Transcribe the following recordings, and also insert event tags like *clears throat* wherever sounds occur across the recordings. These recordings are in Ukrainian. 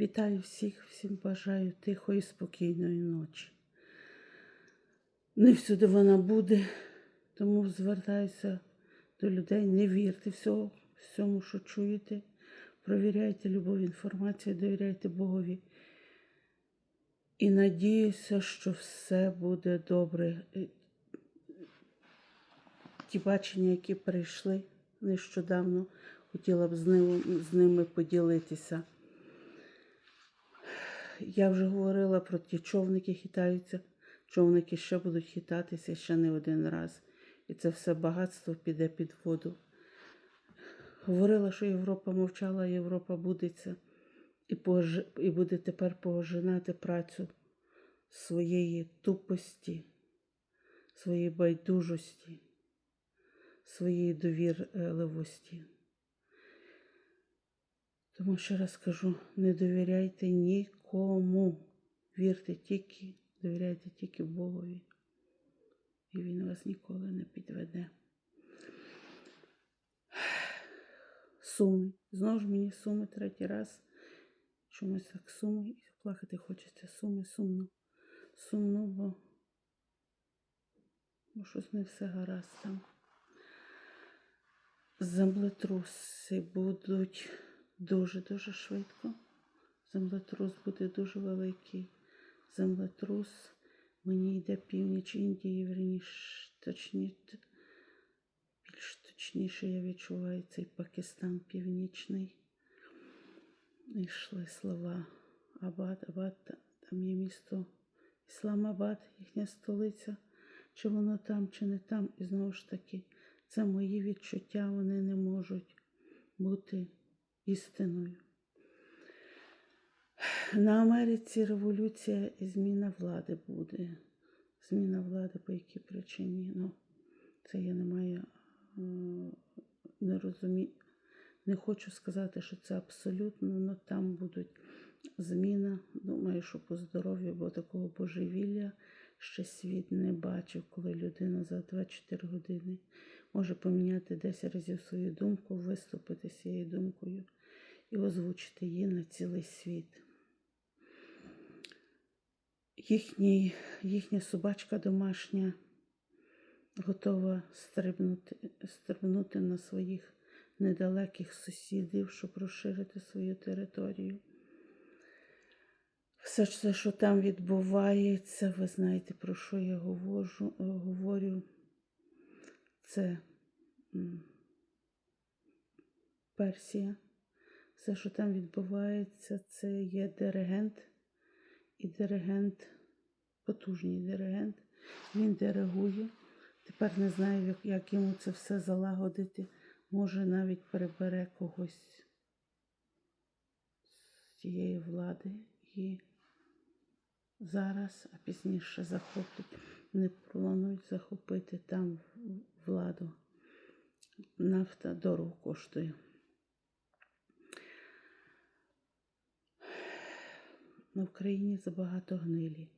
Вітаю всіх, всім бажаю тихої, спокійної ночі. Не всюди вона буде, тому звертаюся до людей, не вірте всього, всьому, що чуєте. Провіряйте любов інформацію, довіряйте Богові. І надіюся, що все буде добре. Ті бачення, які прийшли нещодавно, хотіла б з ними поділитися. Я вже говорила про ті човники хитаються. Човники ще будуть хитатися ще не один раз. І це все багатство піде під воду. Говорила, що Європа мовчала, Європа будеться і, пож... і буде тепер пожинати працю своєї тупості, своєї байдужості, своєї довірливості. Тому ще раз кажу, не довіряйте нікому. Вірте тільки, довіряйте тільки Богові. І Він вас ніколи не підведе. Суми. Знову ж мені суми третій раз. Чомусь так суми і плакати хочеться. Суми сумно. Сумно, бо, бо щось не все гаразд там. Землетруси будуть дуже-дуже швидко. Землетрус буде дуже великий. Землетрус. Мені йде північ Індії, вірніш, точні, більш точніше я відчуваю цей Пакистан північний. Йшли слова Абад, Абад, там є місто Ісламабад, їхня столиця. Чи воно там, чи не там. І знову ж таки, це мої відчуття, вони не можуть бути істиною. На Америці революція і зміна влади буде. Зміна влади по якій причині? Ну, це я не маю е, не розумію. Не хочу сказати, що це абсолютно, але там будуть зміна. Думаю, що по здоров'ю, бо такого божевілля ще світ не бачив, коли людина за 24 години може поміняти 10 разів свою думку, виступити з цією думкою і озвучити її на цілий світ. Їхній, їхня собачка домашня готова стрибнути, стрибнути на своїх недалеких сусідів, щоб розширити свою територію. Все, все, що там відбувається, ви знаєте, про що я говорю, говорю. Це Персія. Все, що там відбувається, це є диригент. І диригент, потужний диригент, він диригує. Тепер не знаю, як, йому це все залагодити. Може, навіть перебере когось з цієї влади і зараз, а пізніше захоплять. Не планують захопити там владу. Нафта дорого коштує. На Україні забагато гнилі.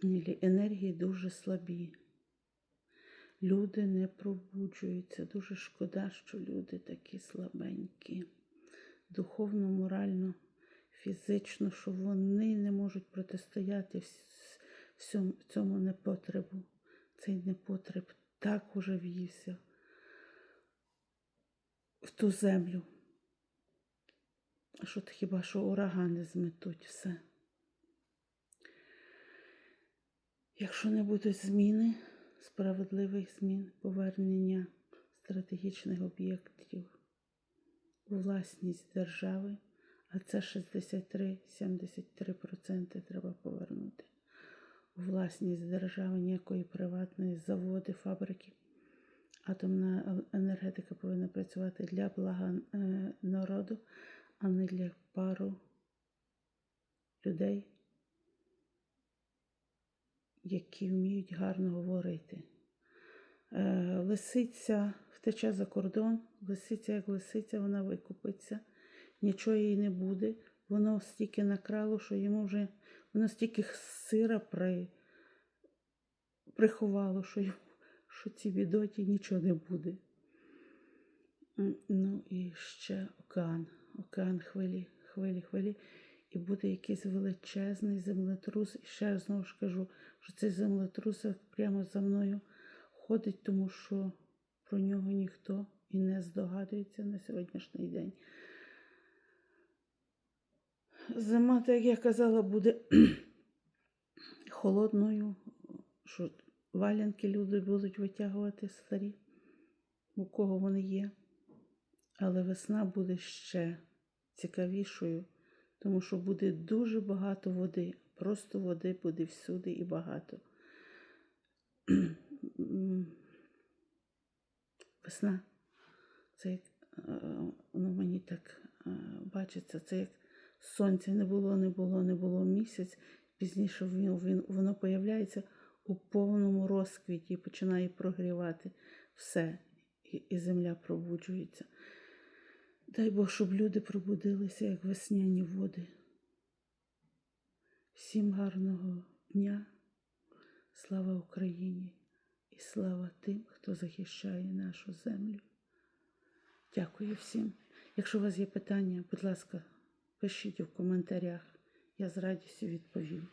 Гнилі енергії дуже слабі. Люди не пробуджуються. Дуже шкода, що люди такі слабенькі. Духовно, морально, фізично, що вони не можуть протистояти цьому непотребу. Цей непотреб так уже в'ївся в ту землю. Що хіба що урагани зметуть все? Якщо не будуть зміни, справедливих змін, повернення стратегічних об'єктів у власність держави, а це 63-73% треба повернути. У власність держави ніякої приватної заводи, фабрики. Атомна енергетика повинна працювати для блага е, народу, а не для пару людей, які вміють гарно говорити. Е, Лисиця втече за кордон, лисиця як лисиця, вона викупиться, нічого їй не буде. Воно стільки накрало, що йому вже воно стільки сира при, приховало, що, йому, що цій бідоті нічого не буде. Ну і ще океан. Океан хвилі хвилі, хвилі, і буде якийсь величезний землетрус. І ще раз знову ж кажу, що цей землетрус прямо за мною ходить, тому що про нього ніхто і не здогадується на сьогоднішній день. Зима, так я казала, буде *clears throat* холодною, що валянки люди будуть витягувати старі, у кого вони є. Але весна буде ще цікавішою, тому що буде дуже багато води. Просто води буде всюди і багато. *clears throat* Весна. Це як е, воно мені так е, бачиться, це як сонця не було, не було, не було місяць. Пізніше він, він, воно появляється у повному розквіті і починає прогрівати все, і, і земля пробуджується. Дай Бог, щоб люди пробудилися, як весняні води. Всім гарного дня, слава Україні і слава тим, хто захищає нашу землю. Дякую всім. Якщо у вас є питання, будь ласка, пишіть у коментарях. Я з радістю відповім.